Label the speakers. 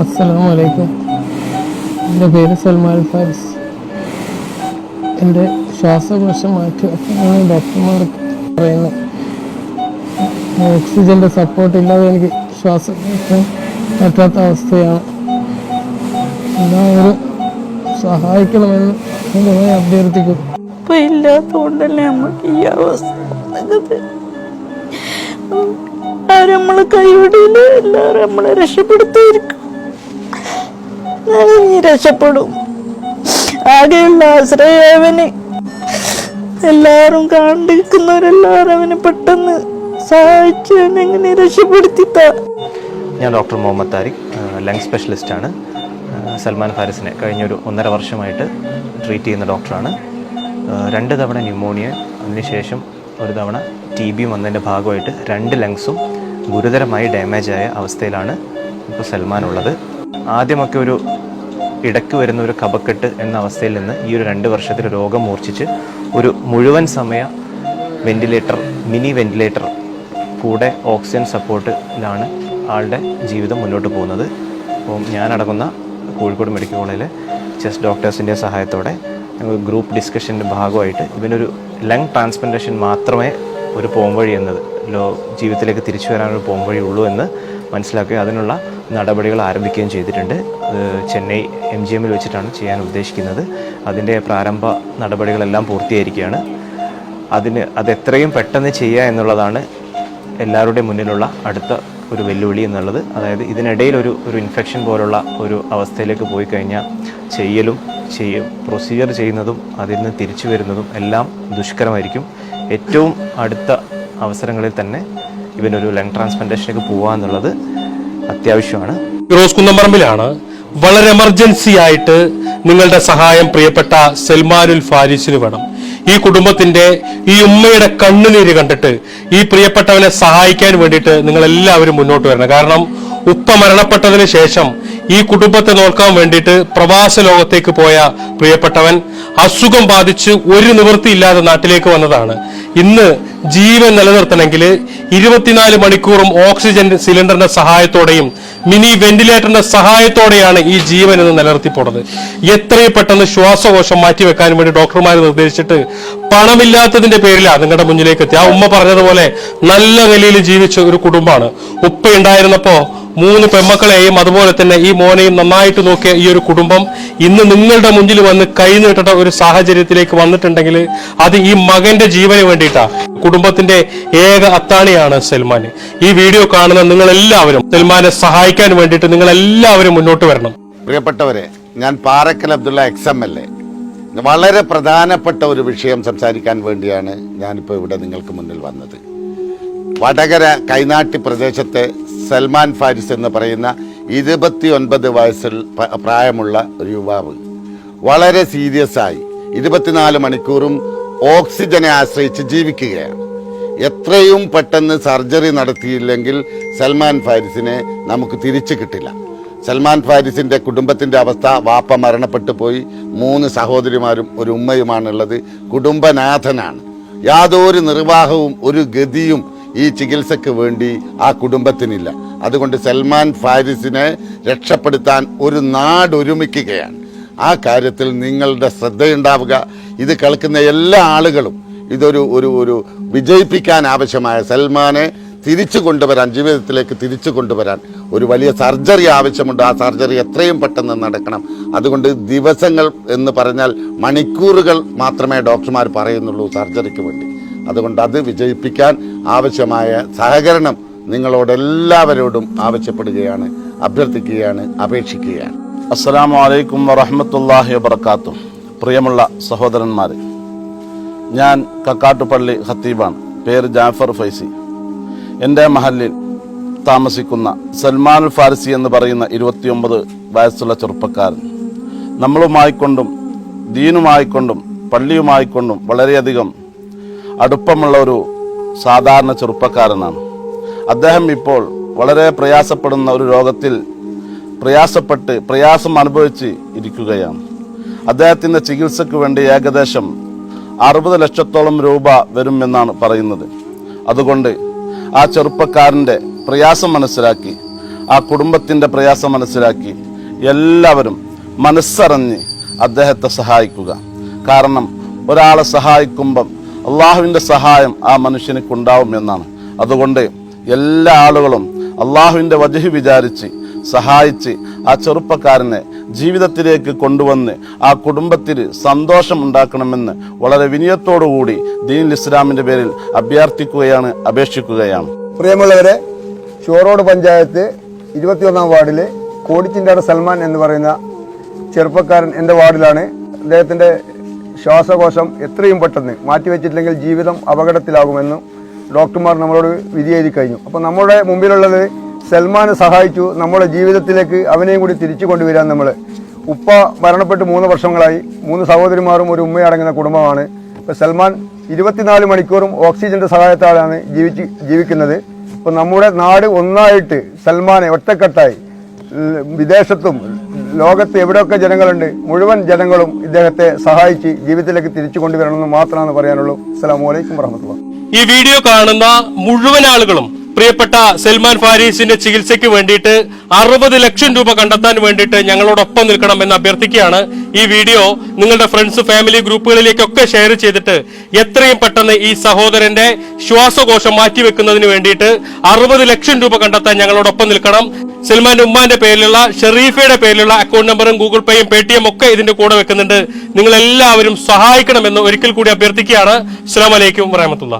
Speaker 1: അസ്സലാമു വലൈക്കും എന്റെ പേര് സൽമാൻ ഫാരിസ്. എന്റെ ശ്വാസകോശം മാറ്റി വെക്കണമെന്ന് ഡോക്ടർമാർക്ക് പറയുന്നത് ഓക്സിജന്റെ സപ്പോർട്ട് ഇല്ലാതെ എനിക്ക് ശ്വാസം പറ്റാത്ത അവസ്ഥയാണ്. എല്ലാവരും സഹായിക്കണമെന്ന് ഞാൻ അഭ്യർത്ഥിക്കും
Speaker 2: ഇപ്പം ഇല്ലാത്തതുകൊണ്ടല്ലേ നമുക്ക് ഈ അവസ്ഥ നമ്മളെ കൈവിടില്ല. എല്ലാവരും നമ്മളെ രക്ഷപ്പെടുത്തിയിരിക്കും രക്ഷപ്പെടും. ആകെയുള്ള ആശ്രയവന് എല്ലാവരും കാണ്ടിരിക്കുന്നവരെല്ലാവരും അവനെ പെട്ടെന്ന് സഹായിച്ചെങ്ങനെ എങ്ങനെ
Speaker 3: ഞാൻ doctor Muhammad Tariq lung specialist ആണ്. സൽമാൻ ഫാരിസിനെ കഴിഞ്ഞൊരു ഒന്നര വർഷമായിട്ട് ട്രീറ്റ് ചെയ്യുന്ന ഡോക്ടറാണ്. രണ്ട് തവണ ന്യൂമോണിയ അതിനുശേഷം ഒരു തവണ ടി ബി വന്നതിന്റെ ഭാഗമായിട്ട് രണ്ട് ലങ്സും ഗുരുതരമായി ഡാമേജ് ആയ അവസ്ഥയിലാണ് ഇപ്പോൾ സൽമാൻ ഉള്ളത്. ആദ്യമൊക്കെ ഒരു ഇടയ്ക്ക് വരുന്ന ഒരു കപക്കെട്ട് എന്ന അവസ്ഥയിൽ നിന്ന് ഈ ഒരു രണ്ട് വർഷത്തിൽ രോഗം മൂർച്ഛിച്ച് ഒരു മുഴുവൻ സമയ വെന്റിലേറ്റർ മിനി വെന്റിലേറ്റർ കൂടെ ഓക്സിജൻ സപ്പോർട്ടിലാണ് ആളുടെ ജീവിതം മുന്നോട്ട് പോകുന്നത്. അപ്പം ഞാനടങ്ങുന്ന കോഴിക്കോട് മെഡിക്കൽ കോളേജിലെ ചെസ്റ്റ് ഡോക്ടേഴ്സിന്റെ സഹായത്തോടെ ഞങ്ങൾ ഗ്രൂപ്പ് ഡിസ്കഷന്റെ ഭാഗമായിട്ട് ഇവനൊരു ലങ് ട്രാൻസ്പ്ലാന്റേഷൻ മാത്രമേ ഒരു പോംവഴി എന്നത് ലോ ജീവിതത്തിലേക്ക് തിരിച്ചു വരാനൊരു പോംവഴി ഉള്ളൂ എന്ന് മനസ്സിലാക്കുകയും അതിനുള്ള നടപടികൾ ആരംഭിക്കുകയും ചെയ്തിട്ടുണ്ട്. ചെന്നൈ എം ജി എമ്മിൽ വെച്ചിട്ടാണ് ചെയ്യാൻ ഉദ്ദേശിക്കുന്നത്. അതിന്റെ പ്രാരംഭ നടപടികളെല്ലാം പൂർത്തീകരിക്കുകയാണ്. അതിന് അതെത്രയും പെട്ടെന്ന് ചെയ്യുക എന്നുള്ളതാണ് എല്ലാവരുടെയും മുന്നിലുള്ള അടുത്ത ഒരു വെല്ലുവിളി എന്നുള്ളത്. അതായത് ഇതിനിടയിൽ ഒരു ഒരു ഇൻഫെക്ഷൻ പോലുള്ള ഒരു അവസ്ഥയിലേക്ക് പോയി കഴിഞ്ഞാൽ ചെയ്യലും ചെയ്യും പ്രൊസീജിയർ ചെയ്യുന്നതും അതിൽ നിന്ന് തിരിച്ചു വരുന്നതും എല്ലാം ദുഷ്കരമായിരിക്കും. ഏറ്റവും അടുത്ത അവസരങ്ങളിൽ തന്നെ ഇവനൊരു ലങ് ട്രാൻസ്പ്ലാന്റേഷനിലേക്ക് പോകുക എന്നുള്ളത് അത്യാവശ്യമാണ്.
Speaker 4: ഫിറോസ് കുന്നമ്പറമ്പിലാണ് വളരെ എമർജൻസി ആയിട്ട് നിങ്ങളുടെ സഹായം പ്രിയപ്പെട്ട സൽമാനുൽ ഫാരിസിന് വേണം. ഈ കുടുംബത്തിന്റെ ഈ ഉമ്മയുടെ കണ്ണുനീര് കണ്ടിട്ട് ഈ പ്രിയപ്പെട്ടവനെ സഹായിക്കാൻ വേണ്ടിയിട്ട് നിങ്ങൾ എല്ലാവരും മുന്നോട്ട് വരണം. കാരണം ഉപ്പ മരണപ്പെട്ടതിന് ശേഷം ഈ കുടുംബത്തെ നോക്കാൻ വേണ്ടിയിട്ട് പ്രവാസ ലോകത്തേക്ക് പോയ പ്രിയപ്പെട്ടവൻ അസുഖം ബാധിച്ച് ഒരു നിവൃത്തിയില്ലാതെ നാട്ടിലേക്ക് വന്നതാണ്. ഇന്ന് ജീവൻ നിലനിർത്തണമെങ്കിൽ ഇരുപത്തിനാല് മണിക്കൂറും ഓക്സിജൻ സിലിണ്ടറിന്റെ സഹായത്തോടെയും മിനി വെന്റിലേറ്ററിന്റെ സഹായത്തോടെയാണ് ഈ ജീവൻ എന്ന് നിലനിർത്തിപ്പോണത്. എത്രയും പെട്ടെന്ന് ശ്വാസകോശം മാറ്റിവെക്കാൻ വേണ്ടി ഡോക്ടർമാർ നിർദ്ദേശിച്ചിട്ട് പണമില്ലാത്തതിന്റെ പേരിലാണ് നിങ്ങളുടെ മുന്നിലേക്ക് എത്തി ആ ഉമ്മ പറഞ്ഞതുപോലെ നല്ല നിലയിൽ ജീവിച്ച ഒരു കുടുംബമാണ്. ഉപ്പ ഉണ്ടായിരുന്നപ്പോ മൂന്ന് പെമ്മക്കളെയും അതുപോലെ തന്നെ ഈ മോനെയും നന്നായിട്ട് നോക്കിയ ഈ ഒരു കുടുംബം ഇന്ന് നിങ്ങളുടെ മുന്നിൽ വന്ന് കൈ നീട്ടേണ്ട ഒരു സാഹചര്യത്തിലേക്ക് വന്നിട്ടുണ്ടെങ്കിൽ അത് ഈ മകന്റെ ജീവന് വേണ്ടിയിട്ടാ. കുടുംബത്തിന്റെ ഏക അത്താണിയാണ് സൽമാൻ ഈ വീഡിയോ കാണുന്ന നിങ്ങൾ എല്ലാവരും സൽമാനെ സഹായിക്കാൻ വേണ്ടിയിട്ട് നിങ്ങൾ എല്ലാവരും മുന്നോട്ട് വരണം.
Speaker 5: പ്രിയപ്പെട്ടവരെ ഞാൻ Parakkal Abdulla ex M. L A വളരെ പ്രധാനപ്പെട്ട ഒരു വിഷയം സംസാരിക്കാൻ വേണ്ടിയാണ് ഞാനിപ്പോൾ ഇവിടെ നിങ്ങൾക്ക് മുന്നിൽ വന്നത്. വടകര കൈനാട്ടി പ്രദേശത്തെ സൽമാൻ ഫാരിസ് എന്ന് പറയുന്ന ഇരുപത്തി ഒൻപത് വയസ്സിൽ പ്രായമുള്ള ഒരു യുവാവ്. വളരെ സീരിയസ് ആയി ഇരുപത്തിനാല് മണിക്കൂറും ഓക്സിജനെ ആശ്രയിച്ച് ജീവിക്കുകയാണ്. എത്രയും പെട്ടെന്ന് സർജറി നടത്തിയില്ലെങ്കിൽ സൽമാൻ ഫാരിസിനെ നമുക്ക് തിരിച്ചു കിട്ടില്ല. സൽമാൻ ഫാരിസിന്റെ കുടുംബത്തിന്റെ അവസ്ഥ വാപ്പ മരണപ്പെട്ടു പോയി മൂന്ന് സഹോദരിമാരും ഒരു ഉമ്മയുമാണുള്ളത് കുടുംബനാഥനാണ്. യാതൊരു നിർവാഹവും ഒരു ഗതിയും ഈ ചികിത്സയ്ക്ക് വേണ്ടി ആ കുടുംബത്തിനില്ല. അതുകൊണ്ട് സൽമാൻ ഫാരിസിനെ രക്ഷപ്പെടുത്താൻ ഒരു നാട് ഒരുമിക്കുകയാണ്. ആ കാര്യത്തിൽ നിങ്ങളുടെ ശ്രദ്ധയുണ്ടാവുക. ഇത് കേൾക്കുന്ന എല്ലാ ആളുകളും ഇതൊരു ഒരു ഒരു വിജയിപ്പിക്കാൻ ആവശ്യമായ സൽമാനെ തിരിച്ചു കൊണ്ടുവരാൻ ജീവിതത്തിലേക്ക് തിരിച്ചു കൊണ്ടുവരാൻ ഒരു വലിയ സർജറി ആവശ്യമുണ്ട്. ആ സർജറി എത്രയും പെട്ടെന്ന് നടക്കണം. അതുകൊണ്ട് ദിവസങ്ങൾ എന്ന് പറഞ്ഞാൽ മണിക്കൂറുകൾ മാത്രമേ ഡോക്ടർമാർ പറയുന്നുള്ളൂ സർജറിക്ക് വേണ്ടി. അതുകൊണ്ട് അത് വിജയിപ്പിക്കാൻ ആവശ്യമായ സഹകരണം നിങ്ങളോടെല്ലാവരോടും ആവശ്യപ്പെടുകയാണ് അഭ്യർത്ഥിക്കുകയാണ് അപേക്ഷിക്കുകയാണ്.
Speaker 6: അസ്സാം വലൈക്കും വറഹമത്തല്ലാഹി വബർക്കാത്തു പ്രിയമുള്ള സഹോദരന്മാരെ ഞാൻ കക്കാട്ടുപള്ളി ഖത്തീബാണ്. പേര് ജാഫർ ഫൈസി. എന്റെ മഹലിൽ താമസിക്കുന്ന സൽമാൻ ഫാരിസി എന്ന് പറയുന്ന ഇരുപത്തിയൊമ്പത് വയസ്സുള്ള ചെറുപ്പക്കാരൻ. നമ്മളുമായിക്കൊണ്ടും ദീനുമായിക്കൊണ്ടും പള്ളിയുമായിക്കൊണ്ടും വളരെയധികം അടുപ്പമുള്ള ഒരു സാധാരണ ചെറുപ്പക്കാരനാണ്. അദ്ദേഹം ഇപ്പോൾ വളരെ പ്രയാസപ്പെടുന്ന ഒരു രോഗത്തിൽ പ്രയാസപ്പെട്ട് പ്രയാസം അനുഭവിച്ച് ഇരിക്കുകയാണ്. അദ്ദേഹത്തിന്റെ ചികിത്സയ്ക്ക് വേണ്ടി ഏകദേശം അറുപത് ലക്ഷത്തോളം രൂപ വരുമെന്നാണ് പറയുന്നത്. അതുകൊണ്ട് ആ ചെറുപ്പക്കാരന്റെ പ്രയാസം മനസ്സിലാക്കി ആ കുടുംബത്തിന്റെ പ്രയാസം മനസ്സിലാക്കി എല്ലാവരും മനസ്സറിഞ്ഞ് അദ്ദേഹത്തെ സഹായിക്കുക. കാരണം ഒരാളെ സഹായിക്കുമ്പം അള്ളാഹുവിന്റെ സഹായം ആ മനുഷ്യനക്കുണ്ടാവും എന്നാണ്. അതുകൊണ്ട് എല്ലാ ആളുകളും അള്ളാഹുവിന്റെ വജഹ് വിചാരിച്ച് സഹായിച്ച് ആ ചെറുപ്പക്കാരനെ ജീവിതത്തിലേക്ക് കൊണ്ടുവന്ന് ആ കുടുംബത്തിൽ സന്തോഷം ഉണ്ടാക്കണമെന്ന് വളരെ വിനയത്തോടുകൂടി ദീൻ ഇസ്ലാമിന്റെ പേരിൽ അഭ്യർത്ഥിക്കുകയാണ് അപേക്ഷിക്കുകയാണ്.
Speaker 7: പ്രിയമുള്ളവരെ ചോറോട് പഞ്ചായത്ത് ഇരുപത്തിയൊന്നാം വാർഡിൽ കോടിച്ചിന്റെ സൽമാൻ എന്ന് പറയുന്ന ചെറുപ്പക്കാരൻ എന്റെ വാർഡിലാണ്. അദ്ദേഹത്തിന്റെ ശ്വാസകോശം എത്രയും പെട്ടെന്ന് മാറ്റിവെച്ചിട്ടില്ലെങ്കിൽ ജീവിതം അപകടത്തിലാകുമെന്ന് ഡോക്ടർമാർ നമ്മളോട് വിധി എഴുതി കഴിഞ്ഞു. അപ്പോൾ നമ്മുടെ മുമ്പിലുള്ളത് സൽമാനെ സഹായിച്ചു. നമ്മുടെ ജീവിതത്തിലേക്ക് അവനെയും കൂടി തിരിച്ചു കൊണ്ടുവരാൻ നമ്മൾ ഉപ്പ മരണപ്പെട്ട് മൂന്ന് വർഷങ്ങളായി. മൂന്ന് സഹോദരിമാരും ഒരു ഉമ്മയടങ്ങുന്ന കുടുംബമാണ്. ഇപ്പോൾ സൽമാൻ ഇരുപത്തിനാല് മണിക്കൂറും ഓക്സിജന്റെ സഹായത്താലാണ് ജീവിച്ച് ജീവിക്കുന്നത്. ഇപ്പോൾ നമ്മുടെ നാട് ഒന്നായിട്ട് സൽമാനെ ഒറ്റക്കെട്ടായി. വിദേശത്തും ലോകത്ത് എവിടെയൊക്കെ ജനങ്ങളുണ്ട് മുഴുവൻ ജനങ്ങളും ഇദ്ദേഹത്തെ സഹായിച്ച് ജീവിതത്തിലേക്ക് തിരിച്ചു കൊണ്ടുവരണമെന്ന് മാത്രമാണ് പറയാനുള്ളൂ. അസ്സാം വലൈക്കും വർഹമത്തുള്ള
Speaker 4: ഈ വീഡിയോ കാണുന്ന മുഴുവൻ ആളുകളും പ്രിയപ്പെട്ട സൽമാൻ ഫാരീസിന്റെ ചികിത്സയ്ക്ക് വേണ്ടിയിട്ട് അറുപത് ലക്ഷം രൂപ കണ്ടെത്താൻ വേണ്ടിയിട്ട് ഞങ്ങളോടൊപ്പം നിൽക്കണം എന്ന് അഭ്യർത്ഥിക്കുകയാണ്. ഈ വീഡിയോ നിങ്ങളുടെ ഫ്രണ്ട്സ് ഫാമിലി ഗ്രൂപ്പുകളിലേക്കൊക്കെ ഷെയർ ചെയ്തിട്ട് എത്രയും പെട്ടെന്ന് ഈ സഹോദരന്റെ ശ്വാസകോശം മാറ്റിവെക്കുന്നതിന് വേണ്ടിയിട്ട് അറുപത് ലക്ഷം രൂപ കണ്ടെത്താൻ ഞങ്ങളോടൊപ്പം നിൽക്കണം. സൽമാന്റെ ഉമ്മാന്റെ പേരിലുള്ള ഷെറീഫയുടെ പേരിലുള്ള അക്കൗണ്ട് നമ്പറും ഗൂഗിൾ പേയും പേ ടി എം ഒക്കെ ഇതിന്റെ കൂടെ വെക്കുന്നുണ്ട്. നിങ്ങൾ എല്ലാവരും സഹായിക്കണമെന്ന് ഒരിക്കൽ കൂടി അഭ്യർത്ഥിക്കുകയാണ്. അസ്സാം വലൈക്കും വറഹമത്തുള്ള